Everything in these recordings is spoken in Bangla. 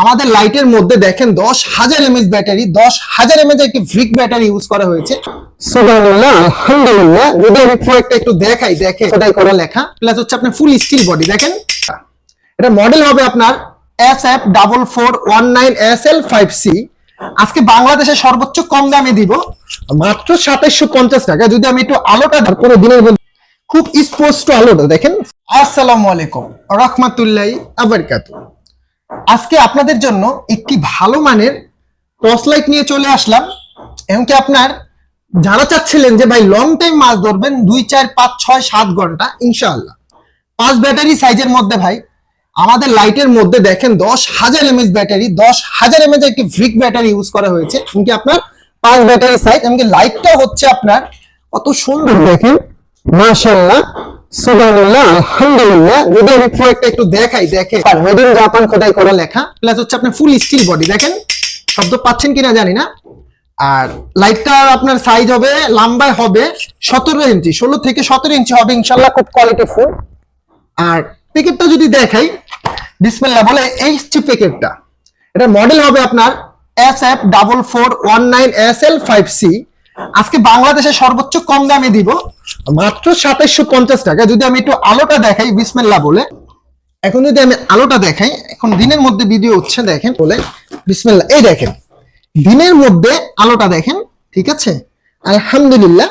আমাদের লাইটের মধ্যে দেখেন দশ হাজার এমএচ ব্যাটারি, দশ হাজার এমএচ একটি ব্রিক ব্যাটারি ইউজ করা হয়েছে। একটু দেখাই, দেখে ওটাই করা লেখা। প্লাস হচ্ছে আপনার ফুল স্টিল বডি দেখেন। এটা মডেল হবে আপনার S F double four one nine S L five C আজকে বাংলাদেশে সর্বোচ্চ কম দামে দিব। মাত্র সাতাইশশো পঞ্চাশ টাকা। যদি আমি একটু আলোটা কোনো দিনের খুব স্পষ্ট আলোটা, দেখেন। আসসালামু আলাইকুম, রহমাতুল্লাহ আবরকাতু আজকে আপনাদের জন্য একটি ভালো মানের টর্চ লাইট নিয়ে চলে আসলাম। এমনকি আপনার যারা চাচ্ছিলেন যে ভাই লং টাইম মাছ ধরবেন, দুই, চার, পাঁচ, ছয়, সাত ঘণ্টা, ইনশাআল্লাহ। পাঁচ ব্যাটারি সাইজের মধ্যে ভাই, আমাদের লাইটের মধ্যে দেখেন দশ হাজার এমএচ ব্যাটারি, দশ হাজার এমএচ একটি ব্রিক ব্যাটারি ইউজ করা হয়েছে। এমনকি আপনার পাঁচ ব্যাটারি সাইজ এমনকি লাইটটা হচ্ছে আপনার কত সুন্দর দেখেন। সুবহানাল্লাহ আলহামদুলিল্লাহ। যদি আমি প্রোডাক্টটা একটু দেখাই দেখে মেড ইন জাপান খোদাই করা লেখা? প্লাস হচ্ছে আপনার ফুল স্টিল বডি দেখেন? শব্দ পাচ্ছেন কিনা জানি না। আর লাইটটা আপনার সাইজ হবে লম্বায় হবে সতেরো ইঞ্চি ষোলো থেকে সতেরো ইঞ্চি হবে ইনশাল্লাহ খুব কোয়ালিটি ফুল আর প্যাকেটটা যদি দেখাই বলে এই হচ্ছে প্যাকেটটা এটা মডেল হবে আপনার S F double four one nine S L five C আজকে বাংলাদেশে সর্বোচ্চ কম দামে দিব। মাত্র সাতাইশশো পঞ্চাশ টাকা। যদি আমি একটু আলোটা দেখাই, বিসমিল্লাহ বলে। এখন যদি আমি আলোটা দেখাই, এখন দিনের মধ্যে ভিডিও হচ্ছে, দেখেন, বলে বিসমিল্লাহ। এই দেখেন, দিনের মধ্যে আলোটা দেখেন, ঠিক আছে? আলহামদুলিল্লাহ।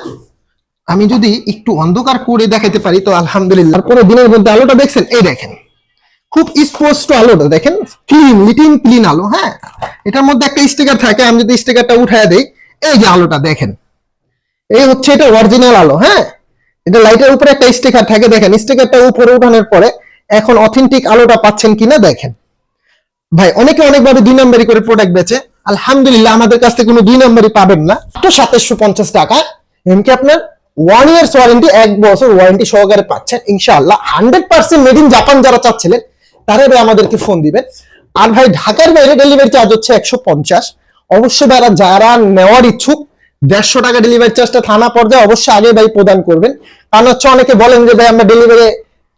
আমি যদি একটু অন্ধকার করে দেখাতে পারি, তো আলহামদুলিল্লাহ। তারপরে দিনের মধ্যে আলোটা দেখছেন, এই দেখেন। খুব স্পষ্ট আলোটা, দেখেন ক্লিন লিটিন ক্লিন আলো হ্যাঁ? এটার মধ্যে একটা স্টিকার থাকে, আমি যদি স্টিকারটা উঠায় দেই এই যে আলোটা দেখেন। এই হচ্ছে এটা অরিজিনাল আলো হ্যাঁ? এটা লাইটের উপরে একটা স্টিকার থাকে, দেখেন স্টিকারটা উপরে উঠানোর পরে এখন অথেন্টিক আলোটা পাচ্ছেন কিনা দেখেন। ভাই, অনেকে অনেকভাবে দুই নম্বরই করে প্রোডাক্ট বেচে, আলহামদুলিল্লাহ আমাদের কাছ থেকে কোনো দুই নম্বরই পাবেন না। তো সাতাশশো পঞ্চাশ টাকা। এমনকি আপনার? ওয়ান ইয়ার্স ওয়ারেন্টি এক বছর ওয়ারেন্টি সহকারে পাচ্ছেন। ইনশাআল্লাহ hundred percent made in Japan যারা চাচ্ছিলেন তারা আমাদেরকে ফোন দিবেন। আর ভাই, ঢাকার বাইরে ডেলিভারি চার্জ হচ্ছে একশো পঞ্চাশ। অবশ্যই যারা যারা নেওয়ার ইচ্ছুক, দেড়শো টাকা ডেলিভারি চার্জটা থানা পর্যায়ে অবশ্যই আগে ভাই প্রদান করবেন। কারণ হচ্ছে অনেকে বলেন যে ভাই, আমরা ডেলিভারি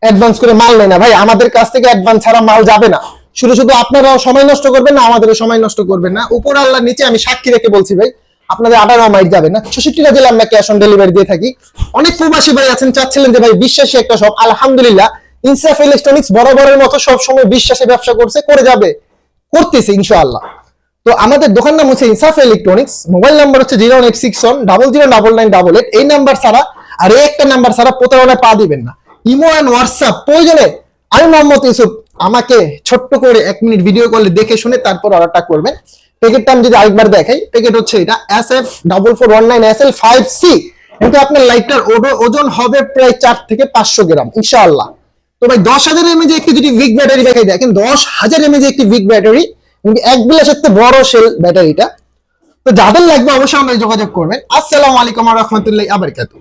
অ্যাডভান্স করে মাল নেই না। ভাই, আমাদের কাছ থেকে অ্যাডভান্স ছাড়া মাল যাবে না। শুধু শুধু আপনারাও সময় নষ্ট করবেন না, আমাদেরও সময় নষ্ট করবেন না। উপর আল্লাহ নিচে আমি সাক্ষী রেখে বলছি ভাই, আপনাদের আঠারো মাইল যাবে না। চৌষট্টিটা জেলা আমরা ক্যাশ অন ডেলিভারি দিয়ে থাকি। অনেক প্রবাসী ভাই আছেন, চাচ্ছিলেন যে ভাই, বিশ্বাসী একটা সব আলহামদুলিল্লাহ ইনসাফ ইলেকট্রনিক্স বরাবরের মতো সবসময় বিশ্বাসে ব্যবসা করছে, করে যাবে, করতেছে, ইনশাআল্লাহ। তো আমাদের দোকান নাম হচ্ছে ইনসাফ ইলেকট্রনিক্স, মোবাইল নাম্বার হচ্ছে zero eight six one double zero double nine double eight. এই নাম্বার ছাড়া, আর এই একটা নাম্বার ছাড়া প্রতারণায় পা দিবেন না। ইমো অ্যান্ড হোয়াটসঅ্যাপ প্রয়োজনে আমি মোহাম্মদ ইউসুফ, আমাকে ছোট্ট করে এক মিনিট ভিডিও কলে দেখে শুনে তারপর অর্ডারটা করবেন। প্যাকেটটা আমি যদি আরেকবার দেখাই প্যাকেট হচ্ছে এটা S F double four one nine S L five C কিন্তু আপনার লাইটটার ওজন হবে প্রায় চার থেকে পাঁচশো গ্রাম, ইনশাআল্লাহ। তো ভাই, দশ হাজার এমএজ একটি যদি উইক ব্যাটারি দেখাই, দেখেন দশ হাজার এমএজ একটি উইক ব্যাটারি এক বিলাস তো বড় সেল ব্যাটারিটা তো যাদের লাগবে অবশ্যই আমাদের যোগাযোগ করবেন। আসসালামু আলাইকুম রহমতুল্লাহ আবরকাতু